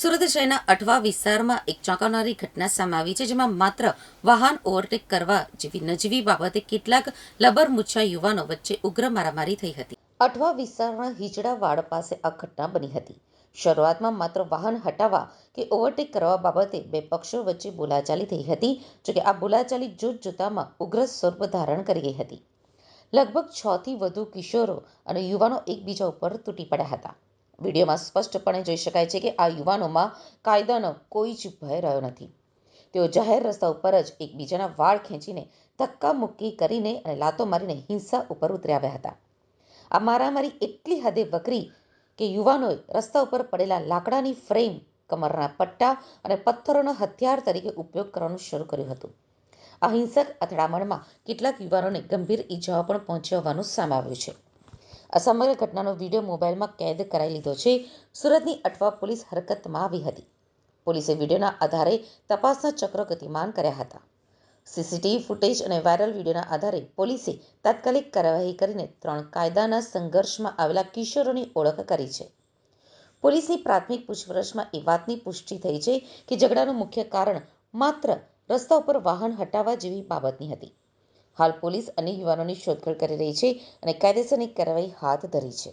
સુરત શહેરના અઠવા વિસ્તારમાં એક ચોંકાવનારી ઘટના સામે આવી છે, જેમાં માત્ર વાહન ઓવરટેક કરવા જેવી નજીવી બાબતે કેટલાક લબરમુચ્છા યુવાનો વચ્ચે ઉગ્ર મારામારી થઈ હતી. અઠવા વિસ્તારના હિજડા વાડ પાસે આ ઘટના બની હતી. શરૂઆતમાં માત્ર વાહન હટાવવા કે ઓવરટેક કરવા બાબતે બે પક્ષો વચ્ચે બોલાચાલી થઈ હતી જોકે આ બોલાચાલી જોત જોતામાં ઉગ્ર સ્વરૂપ ધારણ કરી ગઈ હતી. લગભગ છથી વધુ કિશોરો અને યુવાનો એકબીજા ઉપર તૂટી પડ્યા હતા. વિડીયોમાં સ્પષ્ટપણે જોઈ શકાય છે કે આ યુવાનોમાં કાયદાનો કોઈ જ ભય રહ્યો નથી. તેઓ જાહેર રસ્તા ઉપર જ એકબીજાના વાળ ખેંચીને ધક્કા મુક્કી કરીને અને લાતો મારીને હિંસા ઉપર ઉતરી આવ્યા હતા. આ મારામારી એટલી હદે વકરી કે યુવાનોએ રસ્તા ઉપર પડેલા લાકડાની ફ્રેમ, કમરના પટ્ટા અને પથ્થરોના હથિયાર તરીકે ઉપયોગ કરવાનું શરૂ કર્યું હતું. આ હિંસક અથડામણમાં કેટલાક યુવાનોને ગંભીર ઈજાઓ પણ પહોંચી હોવાનું સામે આવ્યું છે. આ સમગ્ર ઘટનાનો વીડિયો મોબાઈલમાં કેદ કરાઈ લીધો છે. સુરતની અટવા પોલીસ હરકતમાં આવી હતી. પોલીસે વિડીયોના આધારે તપાસના ચક્રો ગતિમાન કર્યા હતા. સીસીટીવી ફૂટેજ અને વાયરલ વિડીયોના આધારે પોલીસે તાત્કાલિક કાર્યવાહી કરીને ત્રણ કાયદાના સંઘર્ષમાં આવેલા કિશોરોની ઓળખ કરી છે. પોલીસની પ્રાથમિક પૂછપરછમાં એ વાતની પુષ્ટિ થઈ છે કે ઝઘડાનું મુખ્ય કારણ માત્ર રસ્તા ઉપર વાહન હટાવવા જેવી બાબતની હતી. હાલ પોલીસ અન્ય યુવાનોની શોધખોળ કરી રહી છે અને કાયદેસરની કાર્યવાહી હાથ ધરી છે.